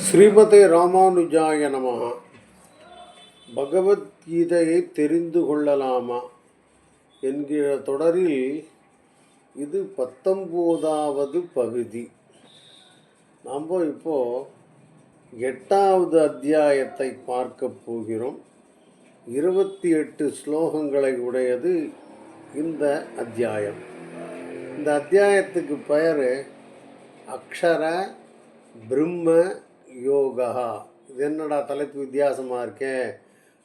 ஸ்ரீமதே ராமானுஜாய நமஹ. பகவத்கீதையை தெரிந்து கொள்ளலாமா என்கிற தொடரில் இது பத்தொம்போதாவது பகுதி. நாம் இப்போது எட்டாவது அத்தியாயத்தை பார்க்க போகிறோம். இருபத்தி எட்டு ஸ்லோகங்களை உடையது இந்த அத்தியாயம். இந்த அத்தியாயத்துக்கு பெயர் அக்ஷர பிரம்ம யோகா இது என்னடா தலைப்பு வித்தியாசமாக இருக்கேன்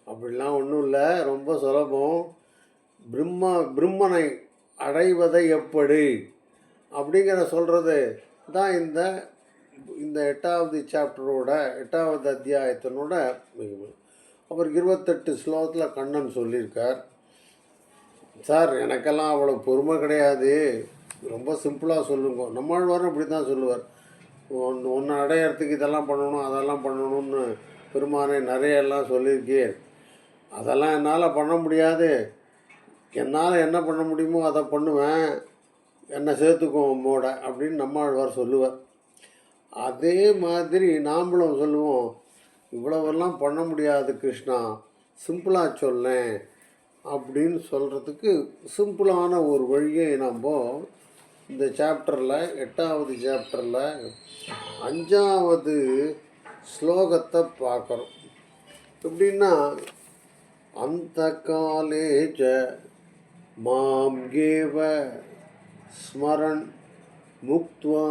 அப்படிலாம் ஒன்றும் இல்லை ரொம்ப சுலபம். பிரம்ம பிரம்மனை அடைவதை எப்படி? அப்படிங்கிற சொல்கிறது தான் இந்த இந்த எட்டாவது சாப்டரோட எட்டாவது அத்தியாயத்தினோட மிகவும் அப்புறம் இருபத்தெட்டு ஸ்லோகத்தில் கண்ணன் சொல்லியிருக்கார். சார் எனக்கெல்லாம் அவ்வளோ பொறுமை கிடையாது. ரொம்ப சிம்பிளாக சொல்லுங்க. நம்மாழ்வாரும் இப்படி தான் சொல்லுவார். ஒன்று ஒன்று அடையிறதுக்கு இதெல்லாம் பண்ணணும் அதெல்லாம் பண்ணணும்னு பெருமானை நிறைய எல்லாம் அதெல்லாம் என்னால் பண்ண முடியாது. என்னால் என்ன பண்ண முடியுமோ அதை பண்ணுவேன். என்னை சேர்த்துக்கும் உம்மோட அப்படின்னு நம்மாழ்வார் சொல்லுவார். அதே மாதிரி நாம்ளும் சொல்லுவோம் இவ்வளவெல்லாம் பண்ண முடியாது கிருஷ்ணா சிம்பிளாக சொல்லேன். அப்படின்னு சொல்கிறதுக்கு சிம்பிளான ஒரு வழியை நம்ம இந்த சாப்டரில் எட்டாவது சாப்டரில் அஞ்சாவது ஸ்லோகத்தை பார்க்குறோம். எப்படின்னா அந்த காலேஜ மாம் ஏவ ஸ்மரன் முக்த்வா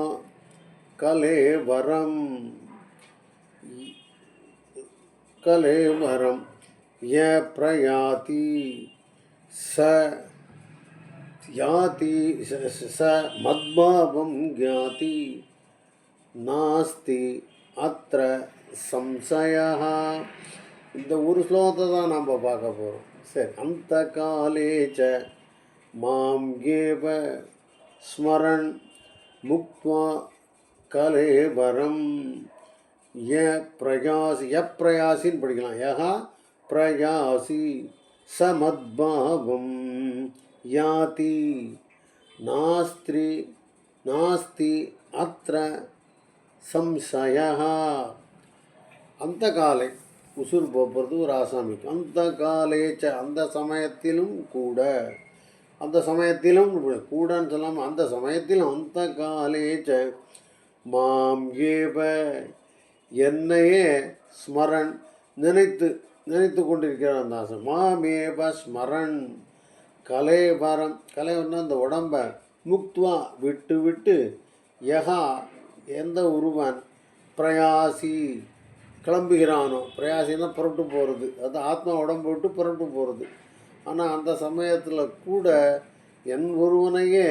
கலேவரம். கலேவரம் ய பிரயாதி ச யாதி ச- மத்பாவம் ஜாதி நாஸ்தி அத்த சம்சயா இந்த ஒரு ஸ்லோகத்தை தான் நாம் பார்க்க போகிறோம் சரி அந்த காலேச்ச மாம் ஏவ ஸ்மரன் முக்வா கலேபரம் ய பிரயாசி ய பிரயாசின்னு படிக்கலாம். யஹா பிரயாசி சமத்பாவம் யாதி நாஸ்திரி நாஸ்தி அத்திர சம்சய அந்த காலை உசுர் போகிறது ஒரு ஆசாமிக்கு. அந்த காலேச்ச அந்த சமயத்திலும் கூட அந்த சமயத்திலும் கூடன்னு சொல்லாமல் அந்த சமயத்திலும் அந்த காலேச்ச மாம் ஏவ என்னையே ஸ்மரன் நினைத்து நினைத்து கொண்டிருக்கிறான் அந்த ஆசை மாமேவ ஸ்மரன். கலேபரம் கலைவரம்னா அந்த உடம்ப முக்துவா விட்டு விட்டு யகா எந்த ஒருவன் பிரயாசி கிளம்புகிறானோ பிரயாசின்னா புறப்பட்டு போகிறது அது ஆத்மா உடம்பு விட்டு புறப்பட்டு போகிறது ஆனால் அந்த சமயத்தில் கூட என் ஒருவனையே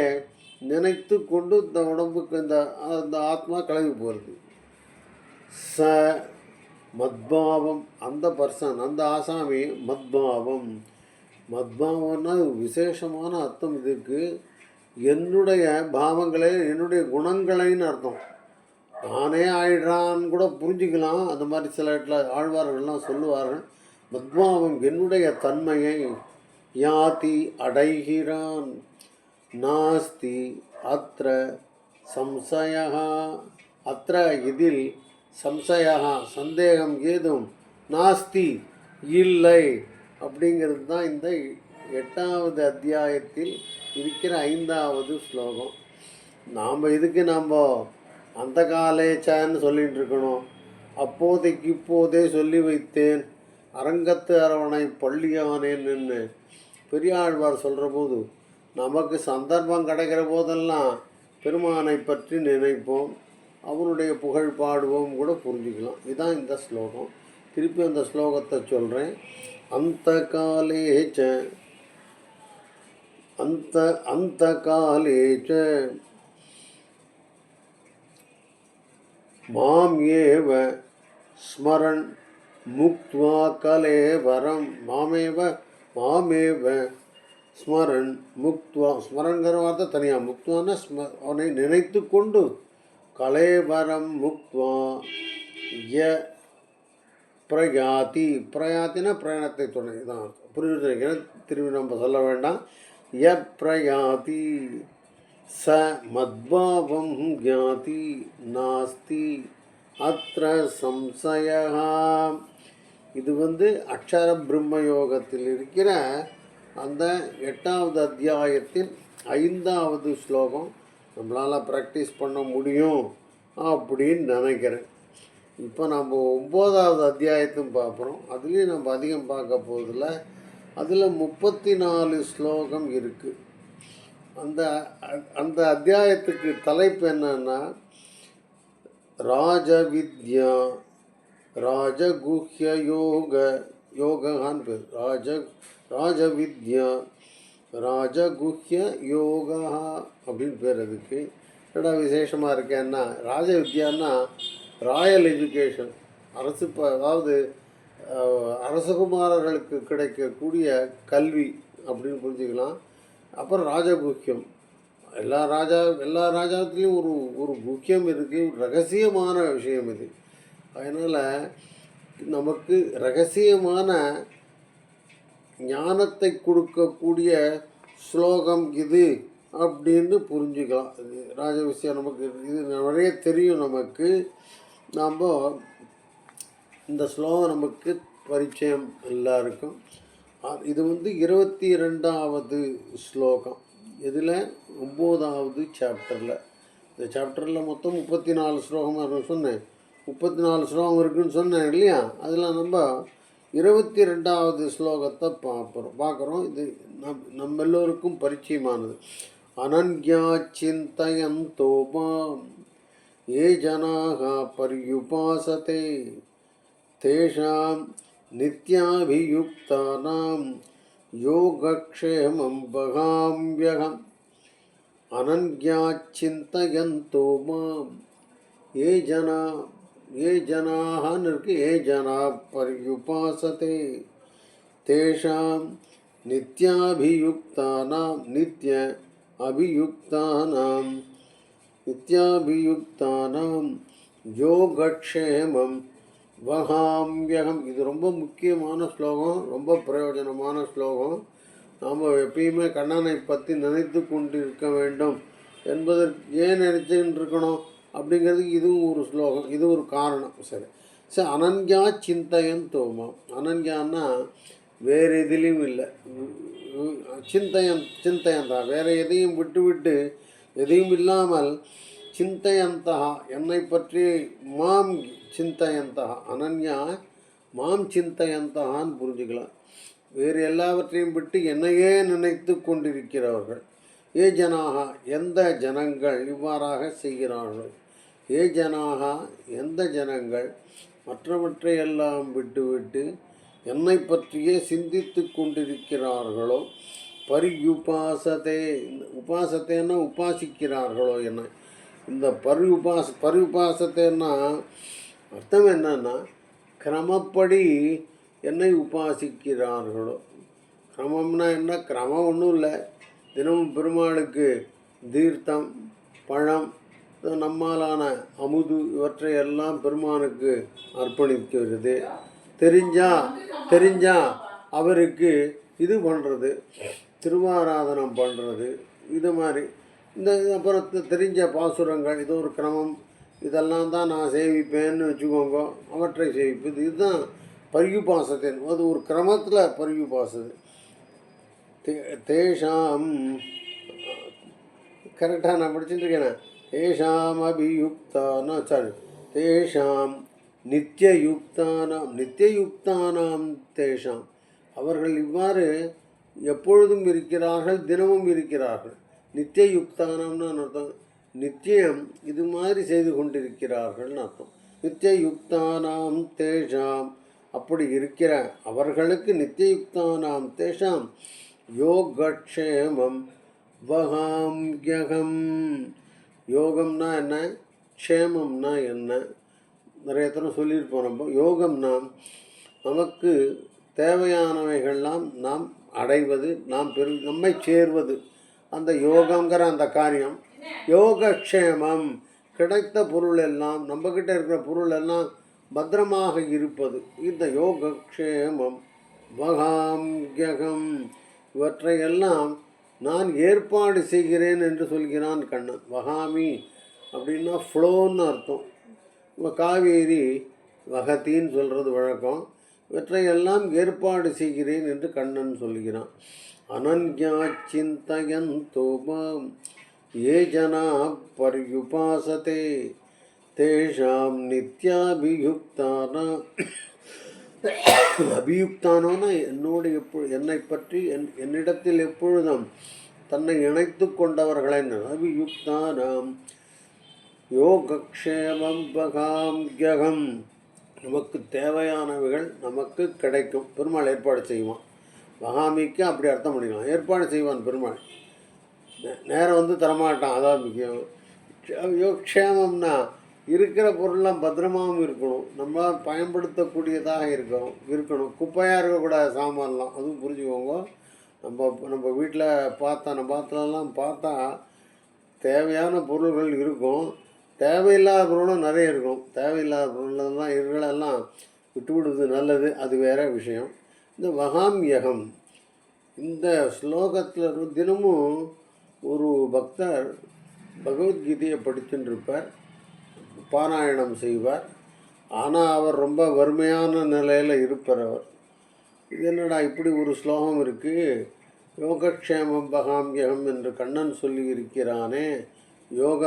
நினைத்து கொண்டு இந்த உடம்புக்கு இந்த அந்த ஆத்மா கிளம்பி போகிறது ச மத்பாவம் அந்த பர்சன் அந்த ஆசாமி மத்பாவம். மத்பாவம்னா விசேஷமான அர்த்தம் இதுக்கு. என்னுடைய பாவங்களே என்னுடைய குணங்களைன்னு அர்த்தம். தானே ஆயிடுறான்னு கூட புரிஞ்சுக்கலாம். அந்த மாதிரி சில இடத்துல ஆழ்வார்கள்லாம் சொல்லுவார்கள். மத்பாவம் என்னுடைய தன்மையை யாதி அடைகிறான். நாஸ்தி அத்திர சம்சயா அத்திர இதில் சம்சயா சந்தேகம் ஏதும் நாஸ்தி இல்லை. அப்படிங்கிறது தான் இந்த எட்டாவது அத்தியாயத்தில் இருக்கிற ஐந்தாவது ஸ்லோகம். நாம் இதுக்கு நாம் அந்த காலேச்சான்னு சொல்லிகிட்டு இருக்கணும். அப்போதைக்கு இப்போதே சொல்லி வைத்தேன். அரங்கத்து அரவணை பள்ளியவனேன்னு பெரியாழ்வார் சொல்கிற போது நமக்கு சந்தர்ப்பம் கிடைக்கிற போதெல்லாம் பெருமானை பற்றி நினைப்போம். அவருடைய புகழ் பாடுவோம் கூட புரிஞ்சுக்கலாம். இதுதான் இந்த ஸ்லோகம். திருப்பி அந்த ஸ்லோகத்தை சொல்கிறேன் அந்த காலேச்ச அந்த அந்த காலேச்ச மாம் ஏவ ஸ்மரன் முக்த்வா கலேவரம். மாமேவ மாமேவ ஸ்மரன் முக்துவா. ஸ்மரன்கிற வார்த்தை தனியாக முக்துவான ஸ்ம அவனை நினைத்து கொண்டு கலேவரம் முக்துவா. ய பிரயாதி பிரயாத்தினா பிரயாணத்தை துணை தான் புரிஞ்சு நினைக்கிறேன் திரும்பி நம்ம சொல்ல வேண்டாம். ய பிரயாதி ச மத்பாவம் ஜாதி நாஸ்தி அத்த சம்சயா இது வந்து அக்ஷர பிரம்ம யோகத்தில் இருக்கிற அந்த எட்டாவது அத்தியாயத்தின் ஐந்தாவது ஸ்லோகம் நம்மளால் ப்ராக்டிஸ் பண்ண முடியும் அப்படின்னு நினைக்கிறேன். இப்போ நம்ம ஒம்போதாவது அத்தியாயத்தையும் பார்க்குறோம் அதுலேயும் நம்ம அதிகம் பார்க்க போதில் அதில் முப்பத்தி நாலு ஸ்லோகம் இருக்குது அந்த அந்த அத்தியாயத்துக்கு தலைப்பு என்னன்னா ராஜவித்யா ராஜகுஹ்ய யோக யோகான்னு பேர். ராஜ ராஜவித்யா ராஜகுஹ்ய யோகா அப்படின்னு பேர் அதுக்கு. என்னடா விசேஷமாக இருக்கேன்னா ராஜவித்யான்னா ராயல் எஜுகேஷன். அரசு ப அதாவது அரசகுமாரர்களுக்கு கிடைக்கக்கூடிய கல்வி அப்படின்னு புரிஞ்சுக்கலாம். அப்புறம் ராஜகுக்கியம் எல்லா ராஜா எல்லா ராஜாத்துலேயும் ஒரு ஒரு முக்கியம் இருக்குது ரகசியமான விஷயம் இது. அதனால் நமக்கு ரகசியமான ஞானத்தை கொடுக்கக்கூடிய ஸ்லோகம் இது அப்படின்னு புரிஞ்சுக்கலாம். ராஜ விஷயம் நமக்கு இது நிறைய தெரியும் நமக்கு. நாம் இந்த ஸ்லோகம் நமக்கு பரிச்சயம் எல்லாருக்கும். இது வந்து இருபத்தி ரெண்டாவது ஸ்லோகம். இதில் ஒம்போதாவது சாப்டரில் இந்த சாப்டரில் மொத்தம் முப்பத்தி நாலு ஸ்லோகம் சொன்னேன். முப்பத்தி நாலு ஸ்லோகம் இருக்குன்னு சொன்னேன் இல்லையா? அதில் நம்ம இருபத்தி ரெண்டாவது ஸ்லோகத்தை பார்க்குறோம். பார்க்குறோம். இது நம் நம்ம எல்லோருக்கும் பரிச்சயமானது. அனன்யா சிந்தயம் மாம் ये जना पर्युपासते। तुक्ता योगक्षेम योगक्षेमं वहाम्यहम् अनन्याच्चिन्तयन्तो ये जना ये जना नृक ये जनाः पर्युपासते। तेषां अभियुक्ता இத்தியாபியுக்தானாம் யோகக்ஷேமம். வகாம்பியகம் இது ரொம்ப முக்கியமான ஸ்லோகம் ரொம்ப பிரயோஜனமான ஸ்லோகம். நாம் எப்பயுமே கண்ணனை பற்றி நினைத்து கொண்டிருக்க வேண்டும். என்பதற்கு ஏன் நினைச்சுக்கிட்டு இருக்கணும் அப்படிங்கிறதுக்கு இதுவும் ஒரு ஸ்லோகம் இது ஒரு காரணம். சரி. சரி அனன்யா சிந்தையன் தோமா அனன்யான்னா வேறு எதிலையும் இல்லை. சிந்தையன் சிந்தையன் தான் வேறு எதையும் விட்டு விட்டு எதையும் இல்லாமல் சிந்தையந்தா என்னை பற்றி மாம் சிந்தையந்தா அனன்யா மாம் சிந்தையந்தான்னு புரிஞ்சுக்கலாம். வேறு எல்லாவற்றையும் விட்டு என்னையே நினைத்து கொண்டிருக்கிறவர்கள். ஏ ஜனாக எந்த ஜனங்கள் இவ்வாறாக செய்கிறார்கள்? ஏ ஜனாக எந்த ஜனங்கள்? மற்றவற்றை எல்லாம் விட்டுவிட்டு என்னை பற்றியே சிந்தித்து கொண்டிருக்கிறார்களோ பரியுபாசத்தை இந்த உபாசத்தைன்னா உபாசிக்கிறார்களோ என்ன? இந்த பரி உபாச பரி உபாசத்தைன்னா அர்த்தம் என்னன்னா கிரமப்படி என்னை உபாசிக்கிறார்களோ. கிரமம்னா என்ன? கிரமம் ஒன்றும் இல்லை. தினமும் பெருமாளுக்கு தீர்த்தம் பழம் நம்மாலான அமுது இவற்றை எல்லாம் பெருமானுக்கு அர்ப்பணிக்கிறது. தெரிஞ்சா தெரிஞ்சா அவருக்கு இது பண்ணுறது திருவாராதனம் பண்ணுறது இது மாதிரி. இந்த அப்புறம் தெரிஞ்ச பாசுரங்கள் இது ஒரு கிரமம். இதெல்லாம் தான் நான் சேவிப்பேன்னு வச்சுக்கோங்க. அவற்றை சேவிப்பது இதுதான் பரியுபாசத்தின். அது ஒரு கிரமத்தில் பரியுபாசது. தே- தேஷாம் கரெக்டாக நான் படிச்சுட்டு இருக்கேனே தேஷாம் அபியுக்தானா சாரி தேஷாம் நித்தியயுக்தானாம் நித்தியயுக்தானாம் தேஷாம். அவர்கள் இவ்வாறு எப்பொழுதும் இருக்கிறார்கள் தினமும் இருக்கிறார்கள். நித்தியயுக்தானாம்னு அர்த்தம். நித்தியம் இது மாதிரி செய்து கொண்டிருக்கிறார்கள்னு அர்த்தம். நித்தியயுக்தானாம் தேஷாம். அப்படி இருக்கிற அவர்களுக்கு நித்தியயுக்தானாம் தேஷாம். யோகக்ஷேமம் வகாம்யகம் யோகம்னா என்ன? க்ஷேமம்னா என்ன? நிறைய தடவை சொல்லியிருப்போம் நம்ம. யோகம்னா நமக்கு தேவையானவைகள்லாம் நாம் அடைவது நாம் பெரு நம்மை சேர்வது. அந்த யோகங்கிற அந்த காரியம். யோகக்ஷேமம். கிடைத்த பொருள் எல்லாம் நம்மக்கிட்ட இருக்கிற பொருள் எல்லாம் பத்திரமாக இருப்பது. இந்த யோகக்ஷேமம். ககம் இவற்றையெல்லாம் நான் ஏற்பாடு செய்கிறேன் என்று சொல்கிறான் கண்ணன். வகாமி அப்படின்னா ஃப்ளோன்னு அர்த்தம். காவேரி வகத்தின்னு சொல்கிறது வழக்கம். இவற்றையெல்லாம் ஏற்பாடு செய்கிறேன் என்று கண்ணன் சொல்கிறான். அனன்யா சிந்தயன் ஏ ஜனா பர்யுபாசதே தேஷாம் நித்யாபியுக்தானா அபியுக்தானோனா என்னோடு எப்பொழு என்னை பற்றி என் என்னிடத்தில் எப்பொழுதும் தன்னை இணைத்து கொண்டவர்களை அபியுக்தானாம் யோகக்ஷேமம் பகாம் யகம் நமக்கு தேவையானவைகள் நமக்கு கிடைக்கும். பெருமாள் ஏற்பாடு செய்வான். மகாமிக்கு அப்படி அர்த்தம் பண்ணிக்கலாம். ஏற்பாடு செய்வான் பெருமாள். நே- நேரம் வந்து தரமாட்டான். அதான் முக்கியம் க்ஷே- இருக்கிற பொருள்லாம் பத்திரமாவும் இருக்கணும். நம்மளால் பயன்படுத்தக்கூடியதாக இருக்கணும் இருக்கணும். குப்பையாக இருக்கக்கூடாது சாமான்லாம். அதுவும் புரிஞ்சுக்கோங்க. நம்ம நம்ம வீட்டில் பார்த்தா நம்ம பாத்திரம்லாம் பார்த்தா தேவையான பொருள்கள் இருக்கும். தேவையில்லாத பொருளும் நிறைய இருக்கும் தேவையில்லாத பொருளெல்லாம் இருக்கிறதெல்லாம் விட்டு விடுவது நல்லது. அது வேற விஷயம். இந்த வகாம்யகம் இந்த ஸ்லோகத்தில் தினமும் ஒரு பக்தர் பகவத்கீதையை படிச்சுட்டு பாராயணம் செய்வார். ஆனால் அவர் ரொம்ப வறுமையான நிலையில் இருப்பார் அவர். இது என்னடா இப்படி ஒரு ஸ்லோகம் இருக்குது யோகக்ஷேமம் பகாம்யகம் என்று கண்ணன் சொல்லி இருக்கிறானே யோக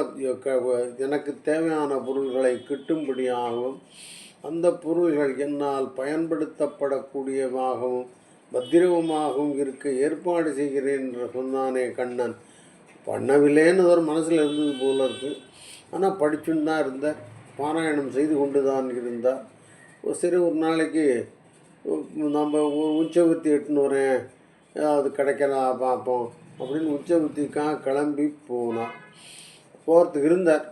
எனக்கு தேவையான பொருள்களை கிட்டும்படியாகவும் அந்த பொருள்கள் என்னால் பயன்படுத்தப்படக்கூடியவாகவும் பத்திரமாகவும் இருக்க ஏற்பாடு செய்கிறேன் என்று சொன்னானே கண்ணன். பண்ணவில்லைன்னு ஒரு மனசில் இருந்தது போல இருக்கு. ஆனால் படிச்சுன்னு தான் இருந்தார் பாராயணம் செய்து கொண்டு தான் இருந்தார். ஒரு சரி ஒரு நாளைக்கு நம்ம ஒரு உச்சவர்த்தி எட்டுன்னு வரேன். ஏதாவது கிடைக்கலாம் பார்ப்போம். அப்படின்னு உச்சபுத்திக்காக கிளம்பி போனான். போகிறதுக்கு இருந்தார்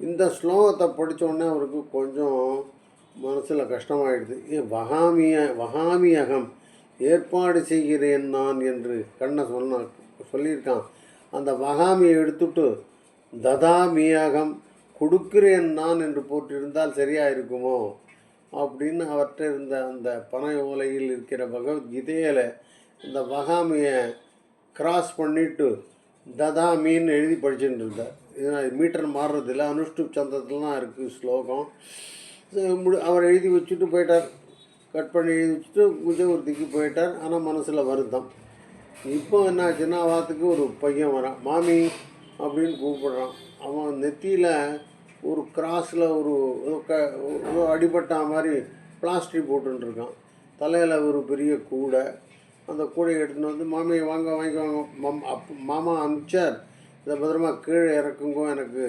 இந்த ஸ்லோகத்தை படித்தோடனே அவருக்கு கொஞ்சம் மனசில் கஷ்டமாயிடுது. ஏன் வகாமிய வகாமியகம் ஏற்பாடு செய்கிறேன் நான் என்று கண்ணை சொன்ன சொல்லியிருக்கான். அந்த வகாமியை எடுத்துட்டு ததாமியகம் கொடுக்கிறேன் நான் என்று போட்டிருந்தால் சரியாக இருக்குமோ அப்படின்னு அவர்கிட்ட இருந்த அந்த பனை ஓலையில் இருக்கிற பகவத்கீதையில் இந்த வகாமியை கிராஸ் ததா மீன் எழுதி படிச்சுட்டு இருந்தார் இது மீட்டர் மாறுறதில்ல அனுஷ்டுப் சந்திரத்துலாம் இருக்குது ஸ்லோகம். முடி- அவர் எழுதி வச்சுட்டு போயிட்டார். கட் பண்ணி எழுதி வச்சுட்டு குஜவர்த்திக்கு போயிட்டார். ஆனால் மனசில் வருத்தம். இப்போ என்ன ஆச்சுன்னா வாரத்துக்கு ஒரு பையன் வரான். மாமி அப்படின்னு கூப்பிடுறான். அவன் நெத்தியில் ஒரு கிராஸில் ஒரு க ஏதோ அடிபட்டா மாதிரி பிளாஸ்டிக் போட்டுருக்கான் தலையில் ஒரு பெரிய கூடை. அந்த கூடையை எடுத்துன்னு வந்து மாமியை வாங்க வாங்கிக்குவாங்க மம் அப் மாமா அனுப்பிச்சார் இதை பத்திரமா கீழே இறக்குங்கோ எனக்கு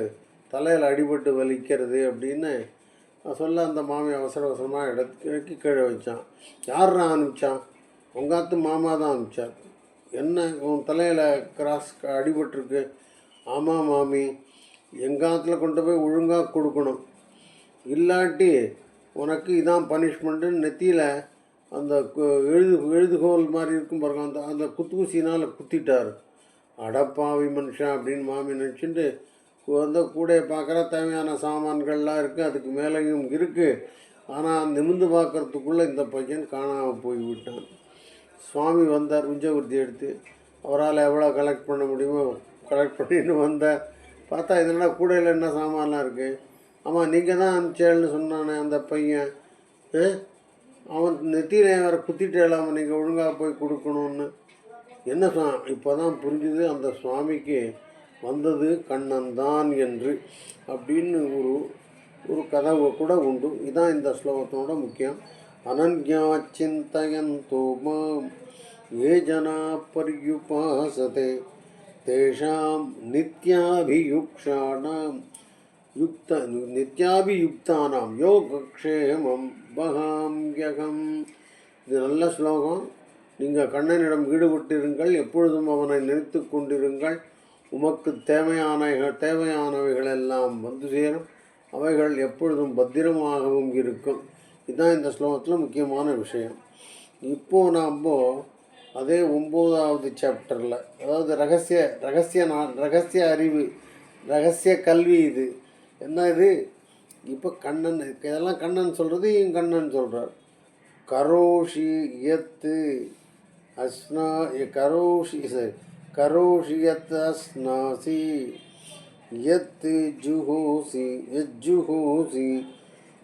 தலையில் அடிபட்டு வலிக்கிறது அப்படின்னு சொல்ல அந்த மாமி அவசர அவசரமாக எடுத்து இறக்கி கீழே வச்சான். யார் நான் அனுப்பிச்சான்? உங்காத்து மாமா தான் அனுப்பிச்சார். என்ன? உன் தலையில் கிராஸ் அடிபட்டிருக்கு. ஆமாம் மாமி எங்காத்தில் கொண்டு போய் ஒழுங்காக கொடுக்கணும். இல்லாட்டி உனக்கு இதான் பனிஷ்மெண்ட்டுன்னு நெத்தியில் அந்த கு- எழுது எழுதுகோல் மாதிரி இருக்கும் பாருங்க அந்த அந்த குத்தூசினால் குத்திட்டார். அடப்பாவி மனுஷன் அப்படின்னு மாமி நினச்சிட்டு வந்து கூடையை பார்க்குற தேவையான சாமான்கள்லாம் இருக்குது அதுக்கு மேலேயும் இருக்குது ஆனால் நிமிந்து பார்க்குறதுக்குள்ளே இந்த பையன் காணாமல் போய் விட்டான் சுவாமி வந்தார் உஞ்சவர்த்தி எடுத்து அவரால் எவ்வளோ கலெக்ட் பண்ண முடியுமோ கலெக்ட் பண்ணிட்டு வந்தார் பார்த்தா இதனடா கூடையில் என்ன சாமான்லாம் இருக்குது ஆமாம் நீங்கள் தான் அனுப்பிச்சேன்னு சொன்னானே அந்த பையன். அவன் நெத்தியில் வேறு குத்திட்டேலாம நீங்கள் ஒழுங்காக போய் கொடுக்கணும்னு. என்ன சா இப்போ தான் புரிஞ்சுது அந்த சுவாமிக்கு வந்தது கண்ணன் தான் என்று அப்படின்னு ஒரு ஒரு கதவு கூட உண்டு. இதான் இந்த ஸ்லோகத்தோட முக்கியம். அனன்யா சிந்தயன் தோமாம் ஏ ஜனா பரியுபாசதே தேஷாம் நித்யாபியுக்ஷானாம் யுக்த நித்யாபியுக்தானாம் யோகக்ஷேமம். பகாம்யகம் இது நல்ல ஸ்லோகம். நீங்கள் கண்ணனிடம் ஈடுபட்டிருங்கள் எப்பொழுதும் அவனை நினைத்து கொண்டிருங்கள். உமக்கு தேவையான தேவையானவைகள் எல்லாம் வந்து சேரும். அவைகள் எப்பொழுதும் பத்திரமாகவும் இருக்கும். இதுதான் இந்த ஸ்லோகத்தில் முக்கியமான விஷயம். இப்போது நாம் அதே ஒம்போதாவது சாப்டரில் அதாவது ரகசிய ரகசிய நான் ரகசிய அறிவு ரகசிய கல்வி இது. என்ன இது? இப்போ கண்ணன் இதெல்லாம் கண்ணன் சொல்கிறது என் கண்ணன் சொல்கிறார் கரோஷி யத்து அஸ்னா கரோஷி சரி கரோஷி யத் அஸ்னாசி யத் ஜுஹூசி யஜ்ஜுஹூசி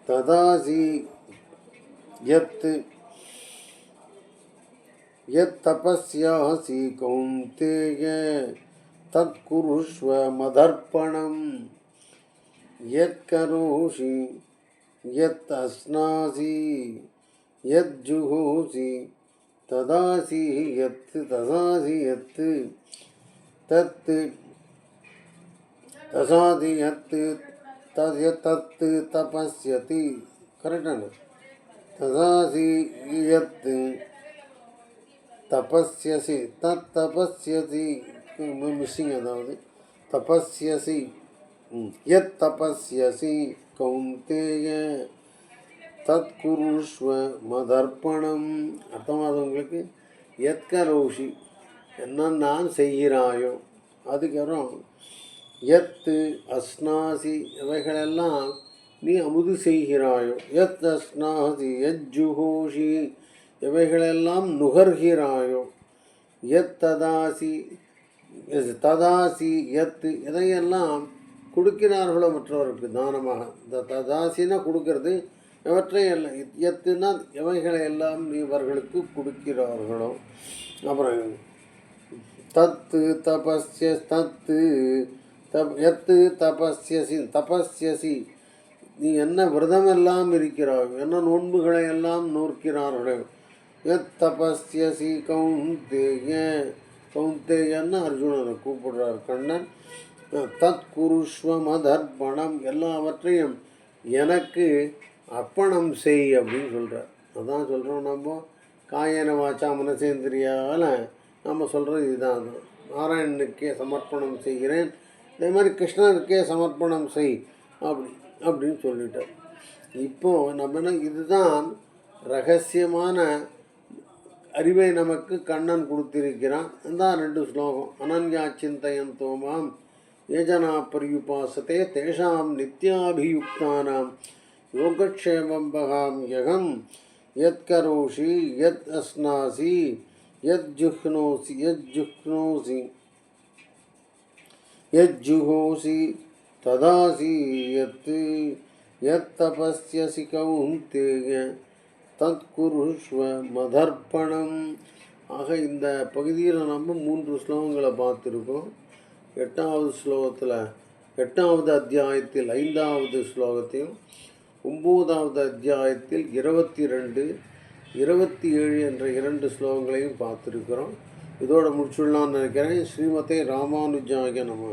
ததாசி யத் யத் தபஸ்யாசி கௌந்தேய தற்குருஷ்வ மதர்ப்பணம். யத் கரோஷி யத் அஸ்னாசி யத் ஜுஹோசி ததாசி யத் ததாசி யத் தத் தசாதி யத் தத் தத் தபஸ்யதி கரெக்டான ததாசி யத் தபஸ்யசி தத் தபஸ்யசி மிஸ்ஸிங் யத் தபஸ்யசி கௌந்தேய தத் குருஷ்வ மதர்ப்பணம் அர்த்தமாதவங்களுக்கு எத்கரோஷி என்ன நான் செய்கிறாயோ அதுக்கப்புறம் எத்து அஸ்னாசி இவைகளெல்லாம் நீ அமுது செய்கிறாயோ எத் அஸ்னாசி எத் ஜுஹோஷி இவைகளெல்லாம் நுகர்கிறாயோ எத் ததாசி ததாசி எத்து இதையெல்லாம் கொடுக்கிறார்களோ மற்றவருக்கு தானமாக. இந்த ததாசினா கொடுக்கறது எவற்றை எல்லாம் எத்துனா எவைகளை எல்லாம் நீ இவர்களுக்கு கொடுக்கிறார்களோ. அப்புறம் தத்து தபஸ்ய தத்து தப் எத்து தபஸ்யசி தபஸ்யசி. நீ என்ன விரதம் எல்லாம் இருக்கிறாய் என்ன நோன்புகளை எல்லாம் நோக்கிறார்களோ எத் தபஸ்யசி கவுந்தேய கவுந்தேயன்னு அர்ஜுனனை கூப்பிடுறார் கண்ணன். தத் குருஷ்வ எல்லாவற்றையும் எனக்கு அர்ப்பணம் செய் அப்படின்னு சொல்கிறார் அதான் சொல்கிறோம் நம்ம. காயன வாச்சா மனசேந்திரியால் நம்ம சொல்கிறது இதுதான். அது. நாராயணனுக்கே சமர்ப்பணம் செய்கிறேன். இதே மாதிரி கிருஷ்ணனுக்கே சமர்ப்பணம் செய் அப்படி அப்படின்னு சொல்லிட்டார். இப்போது நம்ம என்ன இதுதான் ரகசியமான அறிவை நமக்கு கண்ணன் கொடுத்திருக்கிறான். இந்த ரெண்டு ஸ்லோகம். அனன்யா சிந்தயன் தோமாம் யஜனா பரியுபாசத்தே தேஷாம் நித்யாபியுக்தானாம் யோகக்ஷேமம் பகாம் யகம் யத் கரோஷி யத் அஸ்னாசி யத் ஜுஹ்னோசி யத் ஜுஹ்னோசி यज्जुहोसि तदासि यत् यत्तपस्यसि कौन्तेय தத்குருஷ்வ மதர்ப்பணம் ஆக இந்த பகுதியில் நம்ம மூன்று ஸ்லோகங்களை பார்த்துருக்கோம் எட்டாவது ஸ்லோகத்தில் எட்டாவது அத்தியாயத்தில் ஐந்தாவது ஸ்லோகத்தையும் ஒம்போதாவது அத்தியாயத்தில் இருபத்தி ரெண்டு இருபத்தி ஏழு என்ற இரண்டு ஸ்லோகங்களையும் பார்த்துருக்குறோம். இதோட முடிச்சுடலாம்னு நினைக்கிறேன். ஸ்ரீமதே ராமானுஜாய நம்ம